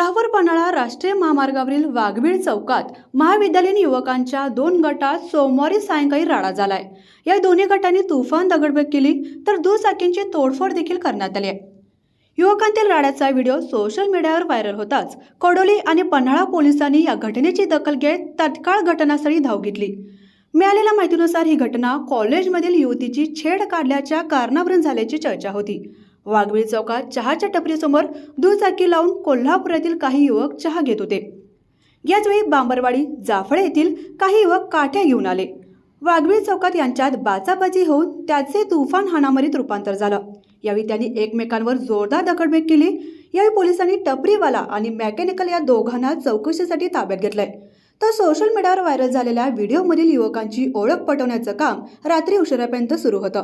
कोल्हापूर पन्हाळा राष्ट्रीय महामार्गावरील वाघबीळ चौकात महाविद्यालयीन युवकांच्या दोन गटात सोमवारी सायंकाळी राडा झालाय. या दोन्ही गटांनी तुफान दगडफेक केली तर दुचाकींची तोडफोड देखील करण्यात आली आहे. युवकांतील राड्याचा व्हिडिओ सोशल मीडियावर व्हायरल होताच कोडोली आणि पन्हाळा पोलिसांनी या घटनेची दखल घेत तत्काळ घटनास्थळी धाव घेतली. मिळालेल्या माहितीनुसार ही घटना कॉलेजमधील युवतीची छेड काढल्याच्या कारणावरून झाल्याची चर्चा होती. वाघबीळ चौकात चहाच्या टपरीसमोर दुचाकी लावून कोल्हापुरातील काही युवक चहा घेत होते. याचवेळी बांबरवाडी जाफळे येथील काही युवक काठ्या घेऊन आले. वाघबीळ चौकात यांच्यात बाचाबाजी होऊन त्याचे तुफान हाणामारीत रूपांतर झालं. यावेळी त्यांनी एकमेकांवर जोरदार दखडमेक केली. यावेळी पोलिसांनी टपरीवाला आणि मेकॅनिकल या दोघांना चौकशीसाठी ताब्यात घेतलंय. तर सोशल मीडियावर व्हायरल झालेल्या व्हिडिओमधील युवकांची ओळख पटवण्याचं काम रात्री उशिरापर्यंत सुरू होतं.